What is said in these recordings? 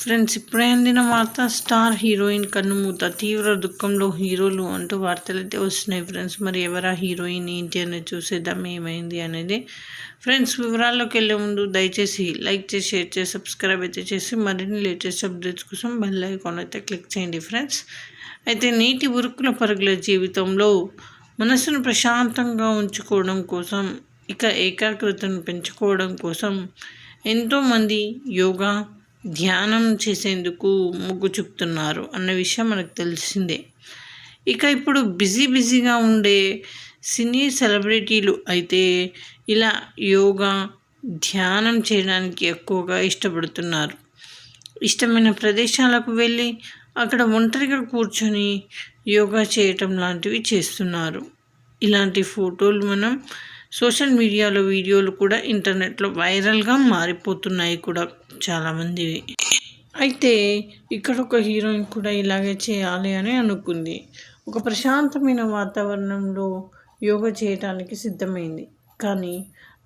Friends ఇప్పుడే అందిన వార్త స్టార్ హీరోయిన్ కన్నుమూత తీవ్ర దుఃఖంలో హీరోలు అంటూ వార్తలు అయితే వస్తున్నాయి ఫ్రెండ్స్. మరి ఎవరా హీరోయిన్ ఏంటి అనేది చూసేద్దాం ఏమైంది అనేది. ఫ్రెండ్స్ వివరాల్లోకి వెళ్ళే ముందు దయచేసి లైక్ చేసి షేర్ చేసి సబ్స్క్రైబ్ అయితే చేసి మరిన్ని లేటెస్ట్ అప్డేట్స్ కోసం బెల్ ఐకాన్ అయితే క్లిక్ చేయండి ఫ్రెండ్స్. అయితే నీటి ఉరుకుల పరుగుల జీవితంలో మనసును ప్రశాంతంగా ఉంచుకోవడం కోసం ఇక ఏకాగ్రతను పెంచుకోవడం కోసం ఎంతోమంది యోగా ధ్యానం చేసేందుకు మొగ్గు చూపుతున్నారు అన్న విషయం మనకు తెలిసిందే. ఇక ఇప్పుడు బిజీ బిజీగా ఉండే సినీ సెలబ్రిటీలు అయితే ఇలా యోగా ధ్యానం చేయడానికి ఎక్కువగా ఇష్టపడుతున్నారు. ఇష్టమైన ప్రదేశాలకు వెళ్ళి అక్కడ ఒంటరిగా కూర్చొని యోగా చేయటం లాంటివి చేస్తున్నారు. ఇలాంటి ఫోటోలు మనం సోషల్ మీడియాలో వీడియోలు కూడా ఇంటర్నెట్లో వైరల్గా మారిపోతున్నాయి కూడా చాలామందివి అయితే ఇక్కడ ఒక హీరోయిన్ కూడా ఇలాగే చేయాలి అని అనుకుంది. ఒక ప్రశాంతమైన వాతావరణంలో యోగా చేయటానికి సిద్ధమైంది. కానీ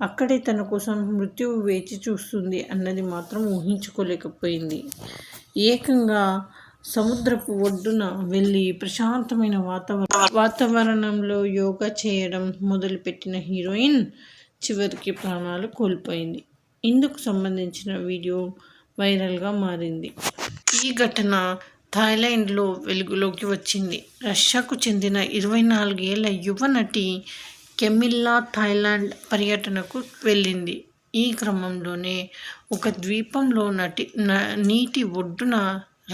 అక్కడే తన కోసం మృత్యువు వేచి చూస్తుంది అన్నది మాత్రం ఊహించుకోలేకపోయింది. ఏకంగా సముద్రపు ఒడ్డున వెళ్ళి ప్రశాంతమైన వాతావరణ వాతావరణంలో యోగా చేయడం మొదలుపెట్టిన హీరోయిన్ చివరికి ప్రాణాలు కోల్పోయింది. ఇందుకు సంబంధించిన వీడియో వైరల్గా మారింది. ఈ ఘటన థాయిలాండ్లో వెలుగులోకి వచ్చింది. రష్యాకు చెందిన ఇరవై నాలుగేళ్ళ యువ నటి కెమిల్లా థాయిలాండ్ పర్యటనకు వెళ్ళింది. ఈ క్రమంలోనే ఒక ద్వీపంలో నటి నీటి ఒడ్డున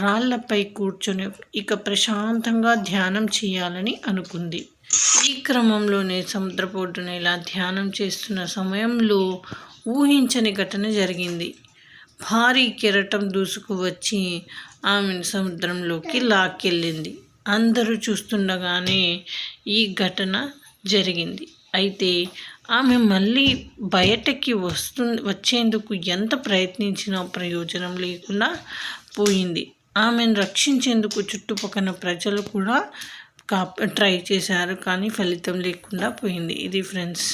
రాళ్ళపై కూర్చొని ఇక ప్రశాంతంగా ధ్యానం చేయాలని అనుకుంది. ఈ క్రమంలోనే సముద్రపోటున ఇలా ధ్యానం చేస్తున్న సమయంలో ఊహించని ఘటన జరిగింది. భారీ కెరటం దూసుకు వచ్చి ఆమెను సముద్రంలోకి లాక్కెళ్ళింది. అందరూ చూస్తుండగానే ఈ ఘటన జరిగింది. అయితే ఆమె మళ్ళీ బయటకి వస్తు వచ్చేందుకు ఎంత ప్రయత్నించినా ప్రయోజనం లేకుండా పోయింది. ఆమెను రక్షించేందుకు చుట్టుపక్కల ప్రజలు కూడా కా ట్రై చేశారు కానీ ఫలితం లేకుండా పోయింది. ఇది ఫ్రెండ్స్.